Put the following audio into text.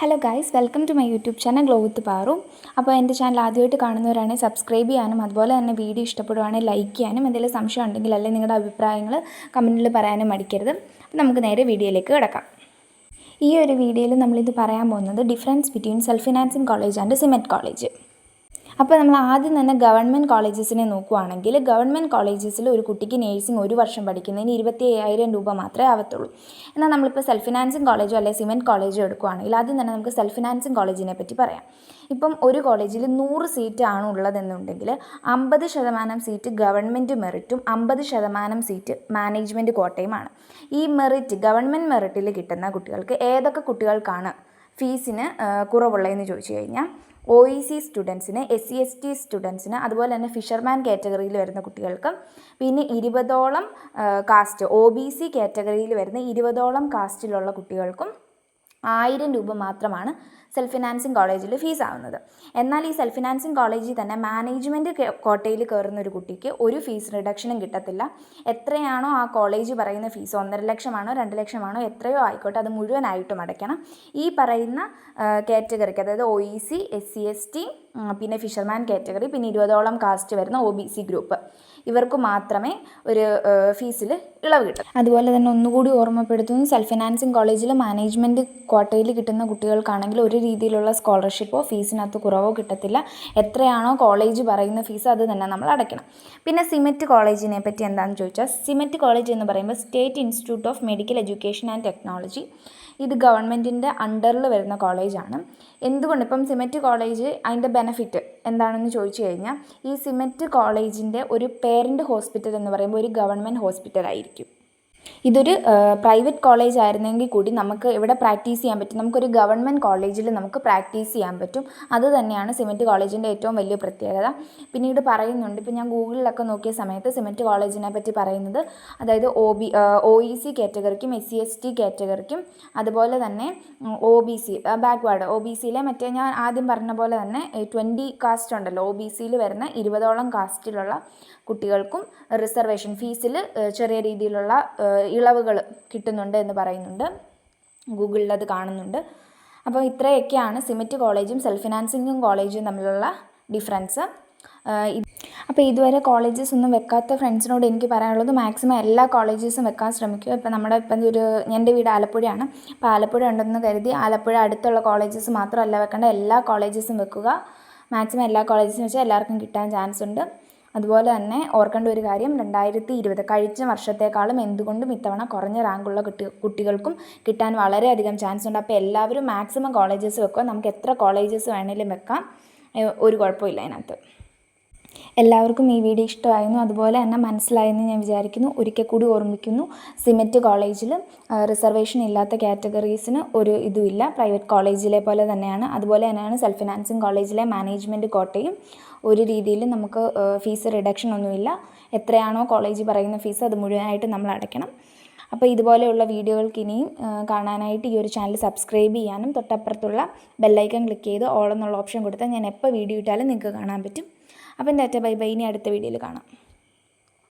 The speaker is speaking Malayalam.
Hello guys welcome to my YouTube channel glow with Paru അപ്പോൾ എന്റെ ചാനൽ ആദ്യമായിട്ട് കാണുന്നവരാണെങ്കിൽ സബ്സ്ക്രൈബ് ചെയ്യാനും അതുപോലെ തന്നെ വീഡിയോ ഇഷ്ടപ്പെടുവാണെങ്കിൽ ലൈക്ക് ചെയ്യാനും എന്തെങ്കിലും സംശയം ഉണ്ടെങ്കിൽ അല്ലെങ്കിൽ നിങ്ങളുടെ അഭിപ്രായങ്ങൾ കമന്റിൽ പറയാനും മടിക്കരുത്. അപ്പോൾ നമുക്ക് നേരെ വീഡിയോയിലേക്ക് കിടക്കാം. ഈ ഒരു വീഡിയോയിൽ നമ്മളിത് പറയാൻ പോകുന്നത് difference between self financing college and SIMET college അപ്പോൾ നമ്മൾ ആദ്യം തന്നെ ഗവൺമെന്റ് കോളേജസിനെ നോക്കുവാണെങ്കിൽ ഗവൺമെന്റ് കോളേജസിൽ ഒരു കുട്ടിക്ക് നേഴ്സിംഗ് ഒരു വർഷം പഠിക്കുന്നതിന് ഇരുപത്തി അയ്യായിരം രൂപ മാത്രമേ ആവത്തുള്ളൂ. എന്നാൽ നമ്മളിപ്പോൾ സെൽഫ് ഫിനാൻസിങ് കോളേജോ അല്ലെങ്കിൽ സിമെന്റ് കോളേജോ എടുക്കുകയാണെങ്കിൽ ആദ്യം തന്നെ നമുക്ക് സെൽഫ് ഫിനാൻസിങ് കോളേജിനെ പറ്റി പറയാം. ഇപ്പം ഒരു കോളേജിൽ നൂറ് സീറ്റ് ആണ് ഉള്ളതെന്നുണ്ടെങ്കിൽ അമ്പത് ശതമാനം സീറ്റ് ഗവൺമെന്റ് മെറിറ്റും അമ്പത് ശതമാനം സീറ്റ് മാനേജ്മെന്റ് കോട്ടയുമാണ്. ഈ മെറിറ്റ് ഗവൺമെന്റ് മെറിറ്റിൽ കിട്ടുന്ന കുട്ടികൾക്ക് ഏതൊക്കെ കുട്ടികൾക്കാണ് ഫീസിന് കുറവുള്ളതെന്ന് ചോദിച്ചു കഴിഞ്ഞാൽ ഒ ഇ സി സ്റ്റുഡൻസിന് എസ് സി എസ് ടി സ്റ്റുഡൻസിന് അതുപോലെ തന്നെ ഫിഷർമാൻ കാറ്റഗറിയിൽ വരുന്ന കുട്ടികൾക്ക് പിന്നെ ഇരുപതോളം കാസ്റ്റ് ഒ ബി സി കാറ്റഗറിയിൽ വരുന്ന ഇരുപതോളം കാസ്റ്റിലുള്ള കുട്ടികൾക്കും ആയിരം രൂപ മാത്രമാണ് സെൽഫ് ഫിനാൻസിങ് കോളേജിൽ ഫീസ് ആവുന്നത്. എന്നാൽ ഈ സെൽഫ് ഫിനാൻസിങ് കോളേജിൽ തന്നെ മാനേജ്മെന്റ് കോട്ടയിൽ കയറുന്ന ഒരു കുട്ടിക്ക് ഒരു ഫീസ് റിഡക്ഷനും കിട്ടത്തില്ല. എത്രയാണോ ആ കോളേജ് പറയുന്ന ഫീസ് ഒന്നര ലക്ഷമാണോ രണ്ട് ലക്ഷമാണോ എത്രയോ ആയിക്കോട്ടെ അത് മുഴുവനായിട്ടും അടയ്ക്കണം. ഈ പറയുന്ന കാറ്റഗറിക്ക് അതായത് O E C S C S T പിന്നെ ഫിഷർമാൻ കാറ്റഗറി പിന്നെ ഇരുപതോളം കാസ്റ്റ് വരുന്ന ഒ ബി സി ഗ്രൂപ്പ് ഇവർക്ക് മാത്രമേ ഒരു ഫീസിൽ ഇളവ് കിട്ടൂ. അതുപോലെ തന്നെ ഒന്നുകൂടി ഓർമ്മപ്പെടുത്തുന്നു സെൽഫ് ഫിനാൻസിങ് കോളേജിൽ മാനേജ്മെന്റ് ക്വാട്ടയിൽ കിട്ടുന്ന കുട്ടികൾക്കാണെങ്കിൽ ഒരു രീതിയിലുള്ള സ്കോളർഷിപ്പോ ഫീസിനകത്ത് കുറവോ കിട്ടത്തില്ല. എത്രയാണോ കോളേജ് പറയുന്ന ഫീസ് അത് തന്നെ നമ്മൾ അടയ്ക്കണം. പിന്നെ സിമെറ്റ് കോളേജിനെ പറ്റി എന്താണെന്ന് ചോദിച്ചാൽ സിമെറ്റ് കോളേജ് എന്ന് പറയുമ്പോൾ state institute of medical education and technology ഇത് ഗവൺമെന്റിന്റെ അണ്ടറിൽ വരുന്ന കോളേജാണ് എന്തുകൊണ്ട്? ഇപ്പം സിമെറ്റ് കോളേജ് അതിന്റെ ബെനഫിറ്റ് എന്താണെന്ന് ചോദിച്ചു കഴിഞ്ഞാൽ ഈ സിമെറ്റ് കോളേജിന്റെ ഒരു പേരന്റ് ഹോസ്പിറ്റൽ എന്ന് പറയുമ്പോൾ ഒരു ഗവൺമെന്റ് ഹോസ്പിറ്റലായിരിക്കും ഇതൊരു പ്രൈവറ്റ് കോളേജ് ആയിരുന്നെങ്കിൽ കൂടി നമുക്ക് ഇവിടെ പ്രാക്ടീസ് ചെയ്യാൻ പറ്റും. നമുക്കൊരു ഗവൺമെന്റ് കോളേജിൽ നമുക്ക് പ്രാക്ടീസ് ചെയ്യാൻ പറ്റും. അത് തന്നെയാണ് സിമെന്റ് കോളേജിന്റെ ഏറ്റവും വലിയ പ്രത്യേകത. പിന്നീട് പറയുന്നുണ്ട് ഇപ്പോൾ ഞാൻ ഗൂഗിളിലൊക്കെ നോക്കിയ സമയത്ത് സിമെന്റ് കോളേജിനെ പറ്റി പറയുന്നത് അതായത് O B O E C കാറ്റഗറിക്കും S C S T കാറ്റഗറിക്കും അതുപോലെ തന്നെ O B C backward O B സിയിലെ മറ്റേ ഞാൻ ആദ്യം പറഞ്ഞ പോലെ തന്നെ ട്വന്റി കാസ്റ്റ് ഉണ്ടല്ലോ ഒ ബി സിയിൽ വരുന്ന ഇരുപതോളം കാസ്റ്റിലുള്ള കുട്ടികൾക്കും റിസർവേഷൻ ഫീസിൽ ചെറിയ രീതിയിലുള്ള ഇളവുകൾ കിട്ടുന്നുണ്ട് എന്ന് പറയുന്നുണ്ട്. ഗൂഗിളിൽ അത് കാണുന്നുണ്ട്. അപ്പോൾ ഇത്രയൊക്കെയാണ് സിമെറ്റ് കോളേജും സെൽഫ് ഫിനാൻസിങ്ങും കോളേജും തമ്മിലുള്ള ഡിഫറൻസ്. അപ്പോൾ ഇതുവരെ കോളേജസ് ഒന്നും വെക്കാത്ത ഫ്രണ്ട്സിനോട് എനിക്ക് പറയാനുള്ളത് മാക്സിമം എല്ലാ കോളേജസും വെക്കാൻ ശ്രമിക്കുക. ഇപ്പം നമ്മുടെ ഇപ്പം ഒരു എന്റെ വീട് ആലപ്പുഴയാണ്. അപ്പോൾ ആലപ്പുഴ ഉണ്ടെന്ന് കരുതി ആലപ്പുഴ അടുത്തുള്ള കോളേജസ് മാത്രമല്ല വെക്കേണ്ട എല്ലാ കോളേജസും വെക്കുക. മാക്സിമം എല്ലാ കോളേജസും വെച്ചാൽ എല്ലാവർക്കും കിട്ടാൻ ചാൻസ് ഉണ്ട് അതുപോലെ തന്നെ ഓർക്കേണ്ട ഒരു കാര്യം രണ്ടായിരത്തി ഇരുപത് കഴിച്ച വർഷത്തേക്കാളും എന്തുകൊണ്ടും ഇത്തവണ കുറഞ്ഞ റാങ്കുള്ള കുട്ടി കുട്ടികൾക്കും കിട്ടാൻ വളരെയധികം ചാൻസ് ഉണ്ട്. അപ്പോൾ എല്ലാവരും മാക്സിമം കോളേജസ് വെക്കുക നമുക്ക് എത്ര കോളേജസ് വേണമെങ്കിലും വെക്കാം. ഒരു കുഴപ്പമില്ല അതിനകത്ത്. എല്ലാവർക്കും ഈ വീഡിയോ ഇഷ്ടമായിരുന്നു. അതുപോലെ തന്നെ മനസ്സിലായെന്ന് ഞാൻ വിചാരിക്കുന്നു. ഒരിക്കൽ കൂടി ഓർമ്മിക്കുന്നു സിമെറ്റ് കോളേജിൽ റിസർവേഷൻ ഇല്ലാത്ത കാറ്റഗറീസിന് ഒരു ഇതുമില്ല പ്രൈവറ്റ് കോളേജിലെ പോലെ തന്നെയാണ്. അതുപോലെ തന്നെയാണ് സെൽഫ് ഫിനാൻസിങ് കോളേജിലെ മാനേജ്മെന്റ് കോട്ടയും. ഒരു രീതിയിൽ നമുക്ക് ഫീസ് റിഡക്ഷൻ ഒന്നുമില്ല എത്രയാണോ കോളേജ് പറയുന്ന ഫീസ് അത് മുഴുവനായിട്ട് നമ്മൾ അടയ്ക്കണം. അപ്പോൾ ഇതുപോലെയുള്ള വീഡിയോകൾക്ക് ഇനിയും കാണാനായിട്ട് ഈ ഒരു ചാനൽ സബ്സ്ക്രൈബ് ചെയ്യാനും തൊട്ടപ്പുറത്തുള്ള ബെല്ലൈക്കൺ ക്ലിക്ക് ചെയ്ത് ഓൾ എന്നുള്ള ഓപ്ഷൻ കൊടുത്താൽ ഞാൻ എപ്പോൾ വീഡിയോ ഇട്ടാലും നിങ്ങൾക്ക് കാണാൻ പറ്റും. അപ്പം ഡാറ്റ ബൈ ബൈ. ഇനി അടുത്ത വീഡിയോയിൽ കാണാം.